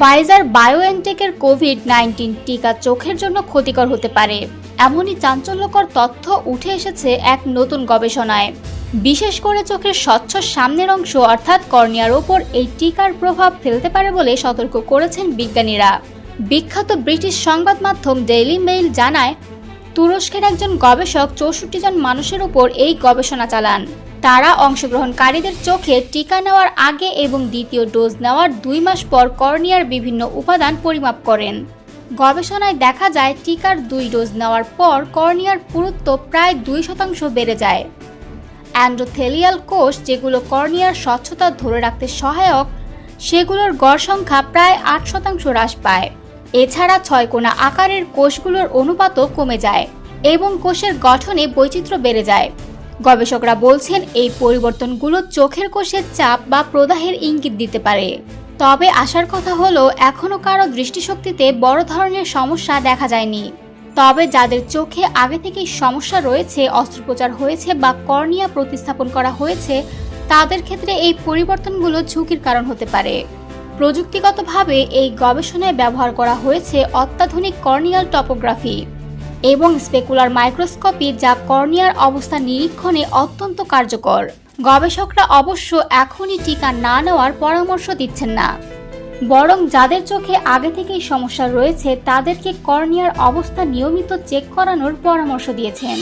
Pfizer বায়োএনটেকের Covid nineteen টিকা চোখের জন্য ক্ষতিকর হতে পারে। এমনই চাঞ্চল্যকর তথ্য উঠে এসেছে এক নতুন গবেষণায়। বিশেষ করে চোখের স্বচ্ছ সামনের অংশ অর্থাৎ কর্নিয়ার ওপর এই টিকার প্রভাব ফেলতে পারে বলে সতর্ক করেছেন বিজ্ঞানীরা। বিখ্যাত ব্রিটিশ সংবাদ মাধ্যম ডেইলি মেইল জানায়, তুরস্কের একজন গবেষক চৌষট্টি জন মানুষের উপর এই গবেষণা চালান। তারা অংশগ্রহণকারীদের চোখে টিকা নেওয়ার আগে এবং দ্বিতীয় ডোজ নেওয়ার দুই মাস পর কর্নিয়ার বিভিন্ন উপাদান পরিমাপ করেন। গবেষণায় দেখা যায়, টিকার দুই ডোজ নেওয়ার পর কর্নিয়ার পুরুত্ব প্রায় দুই শতাংশ বেড়ে যায়। অ্যান্ড্রোথেলিয়াল কোষ, যেগুলো কর্নিয়ার স্বচ্ছতা ধরে রাখতে সহায়ক, সেগুলোর গড় সংখ্যা প্রায় আট শতাংশ হ্রাস পায়। এছাড়া ছয় কোনা আকারের কোষগুলোর অনুপাতও কমে যায় এবং কোষের গঠনে বৈচিত্র্য বেড়ে যায়। গবেষকরা বলছেন এই পরিবর্তনগুলো চোখের কোষের চাপ বা প্রদাহের ইঙ্গিত দিতে পারে। তবে আসার কথা হলো এখনও কারও দৃষ্টিশক্তিতে বড় ধরনের সমস্যা দেখা যায়নি। তবে যাদের চোখে আগে থেকেই সমস্যা রয়েছে, অস্ত্রোপচার হয়েছে বা কর্নিয়া প্রতিস্থাপন করা হয়েছে, তাদের ক্ষেত্রে এই পরিবর্তনগুলো ঝুঁকির কারণ হতে পারে। প্রযুক্তিগতভাবে এই গবেষণায় ব্যবহার করা হয়েছে অত্যাধুনিক কর্নিয়াল টপোগ্রাফি। এবং স্পেকুলার মাইক্রোস্কোপি যা কর্নিয়ার অবস্থা নিরীক্ষণে অত্যন্ত কার্যকর। গবেষকরা অবশ্য এখনই টিকা না নেওয়ার পরামর্শ দিচ্ছেন না। বরং যাদের চোখে আগে থেকেই সমস্যা রয়েছে, তাদেরকে কর্নিয়ার অবস্থা নিয়মিত চেক করানোর পরামর্শ দিয়েছেন।